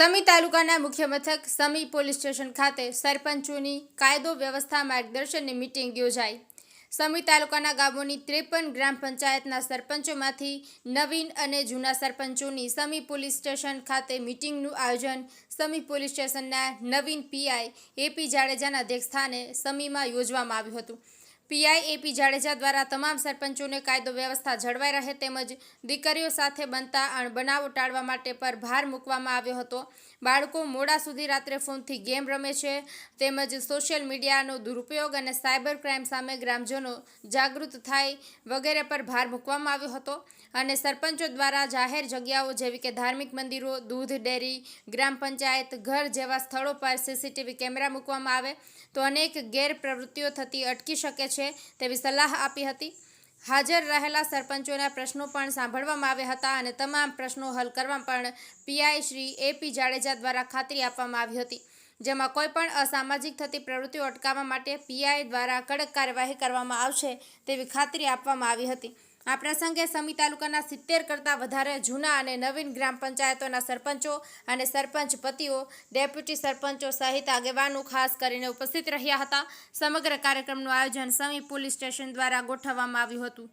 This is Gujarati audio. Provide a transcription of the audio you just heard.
સમી તાલુકાના મુખ્ય મથક સમી પોલીસ સ્ટેશન ખાતે સરપંચોની કાયદો વ્યવસ્થા માર્ગદર્શનની મિટિંગ યોજાઈ. સમી તાલુકાના ગામોની ત્રેપન ગ્રામ પંચાયતના સરપંચોમાંથી નવીન અને જૂના સરપંચોની સમી પોલીસ સ્ટેશન ખાતે મિટિંગનું આયોજન સમી પોલીસ સ્ટેશનના નવીન પીઆઈ એપી જાડેજાના અધ્યક્ષસ્થાને સમીમાં યોજવામાં આવ્યું હતું. પીઆઈ એપી જાડેજા દ્વારા તમામ સરપંચોને કાયદો વ્યવસ્થા જળવાઈ રહે તેમજ દીકરીઓ સાથે બનતા અણબનાવો ટાળવા માટે પર ભાર મૂકવામાં આવ્યો હતો. બાળકો મોડા સુધી રાત્રે ફોનથી ગેમ રમે છે, તેમજ સોશિયલ મીડિયાનો દુરુપયોગ અને સાયબર ક્રાઇમ સામે ગ્રામજનો જાગૃત થાય વગેરે પર ભાર મૂકવામાં આવ્યો હતો અને સરપંચો દ્વારા જાહેર જગ્યાઓ જેવી કે ધાર્મિક મંદિરો, દૂધ ડેરી, ગ્રામ પંચાયત, ઘર જેવા સ્થળો પર સીસીટીવી કેમેરા મૂકવામાં આવે. તો અનેક ગેરપ્રવૃત્તિઓ થતી અટકી શકે છે. તેવી સલાહ આપી હતી. હાજર રહેલા સરપંચોના પ્રશ્નો પણ સાંભળવામાં આવ્યા હતા અને તમામ પ્રશ્નો હલ કરવા પણ પીઆઈ શ્રી એપી જાડેજા દ્વારા ખાતરી આપવામાં આવી હતી. જેમાં કોઈપણ અસામાજિક થતી પ્રવૃત્તિઓ અટકાવવા માટે પીઆઈ દ્વારા કડક કાર્યવાહી કરવામાં આવશે તેવી ખાતરી આપવામાં આવી હતી. આ પ્રસંગે સમી તાલુકાના સિત્તેર કરતાં વધારે જૂના અને નવીન ગ્રામ પંચાયતોના સરપંચો અને સરપંચ પતિઓ, ડેપ્યુટી સરપંચો સહિત આગેવાનો ખાસ કરીને ઉપસ્થિત રહ્યા હતા. સમગ્ર કાર્યક્રમનું આયોજન સમી પોલીસ સ્ટેશન દ્વારા ગોઠવવામાં આવ્યું હતું.